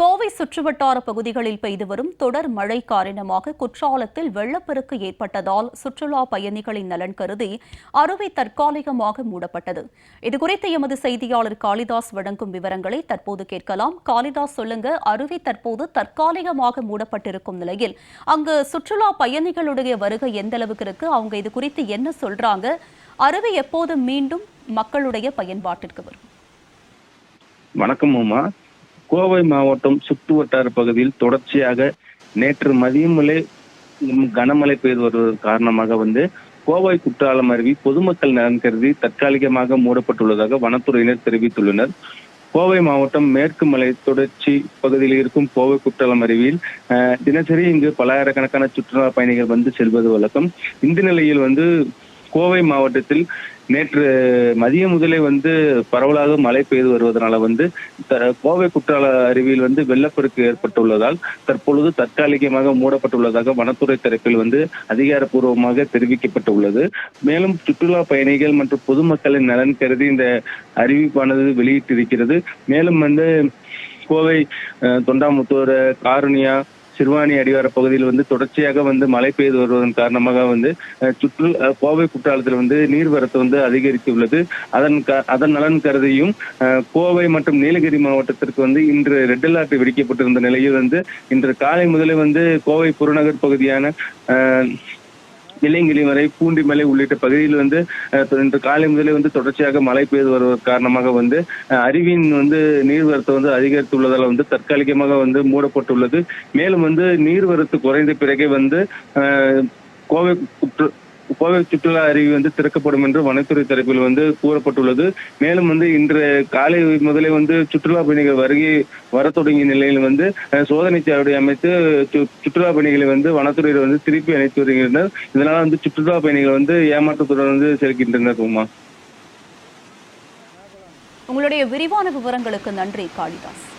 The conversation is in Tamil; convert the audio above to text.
கோவை சுற்றுவட்டார பகுதிகளில் பெய்து வரும் தொடர் மழை காரணமாக குற்றாலத்தில் வெள்ளப்பெருக்கு ஏற்பட்டதால் சுற்றுலா பயணிகளின் நலன் கருதி அருவி தற்காலிகமாக மூடப்பட்டது. இதுகுறித்து எமது செய்தியாளர் காளிதாஸ் வழங்கும் விவரங்களை தற்போது கேட்கலாம். காளிதாஸ் சொல்லுங்க அருவி தற்போது தற்காலிகமாக மூடப்பட்டிருக்கும் நிலையில் அங்கு சுற்றுலா பயணிகளுடைய வருகை எந்த அளவுக்கு இருக்கு? அவங்க இது குறித்து என்ன சொல்றாங்க? அருவி எப்போது மீண்டும் மக்களுடைய பயன்பாட்டிற்கு வரும்? வணக்கம் கோவை மாவட்டம் சுற்று வட்டார பகுதியில் தொடர்ச்சியாக நேற்று மதியம் கனமழை பெய்து வருவதன் காரணமாக வந்து கோவை குற்றாலம் அருவி பொதுமக்கள் நலன் கருதி தற்காலிகமாக மூடப்பட்டுள்ளதாக வனத்துறையினர் தெரிவித்துள்ளனர். கோவை மாவட்டம் மேற்கு மலை தொடர்ச்சி பகுதியில் இருக்கும் கோவை குற்றாலம் அருவியில் தினசரி இங்கு பல்லாயிரக்கணக்கான சுற்றுலா பயணிகள் வந்து செல்வது வழக்கம். இந்த நிலையில் வந்து கோவை மாவட்டத்தில் நேற்று மதியம் முதலே வந்து பரவலாக மழை பெய்து வருவதனால வந்து கோவை குற்றால அருவியில் வந்து வெள்ளப்பெருக்கு ஏற்பட்டுள்ளதால் தற்பொழுது தற்காலிகமாக மூடப்பட்டுள்ளதாக வனத்துறை தரப்பில் வந்து அதிகாரப்பூர்வமாக தெரிவிக்கப்பட்டுள்ளது. மேலும் சுற்றுலா பயணிகள் மற்றும் பொதுமக்களின் நலன் கருதி இந்த அறிவிப்பானது வெளியிட்டிருக்கிறது. மேலும் வந்து கோவை அஹ், தொண்டாமுத்தூர் காருணியா சிறுவாணி அடிவார பகுதியில் வந்து தொடர்ச்சியாக வந்து மழை பெய்து வருவதன் காரணமாக வந்து சுற்று அஹ், கோவை குற்றாலத்தில் வந்து நீர்வரத்து வந்து அதிகரித்துள்ளது. அதன் க- அதன் நலன் கருதியும் கோவை மற்றும் நீலகிரி மாவட்டத்திற்கு வந்து இன்று ரெட் அலர்ட் விடுக்கப்பட்டிருந்த நிலையில் வந்து இன்று காலை முதலே வந்து கோவை புறநகர் பகுதியான அஹ், வரை பூண்டிமலை உள்ளிட்ட பகுதியில் வந்து இன்று காலை முதலே வந்து தொடர்ச்சியாக மழை பெய்து வருவதன் காரணமாக வந்து அஹ், அருவியின் வந்து நீர்வரத்து வந்து அதிகரித்துள்ளதால் வந்து தற்காலிகமாக வந்து மூடப்பட்டுள்ளது. மேலும் வந்து நீர்வரத்து குறைந்த பிறகே வந்து கோவை கோவை சுற்றுலா அருவி வந்து திறக்கப்படும் என்று வனத்துறை தரப்பில் வந்து கூறப்பட்டுள்ளது. மேலும் வந்து இன்று காலை முதலே வந்து சுற்றுலா பயணிகள் வருகை வர தொடங்கிய நிலையில் வந்து சோதனை சாவடி அமைத்து சு- சுற்றுலா பயணிகளை வந்து வனத்துறையினர் வந்து திருப்பி அழைத்து வருகின்றனர். இதனால வந்து சுற்றுலா பயணிகள் வந்து ஏமாற்றத்துடன் வந்து செல்கின்றனர் உமா. உங்களுடைய விரிவான விவரங்களுக்கு நன்றி காளிதாஸ்.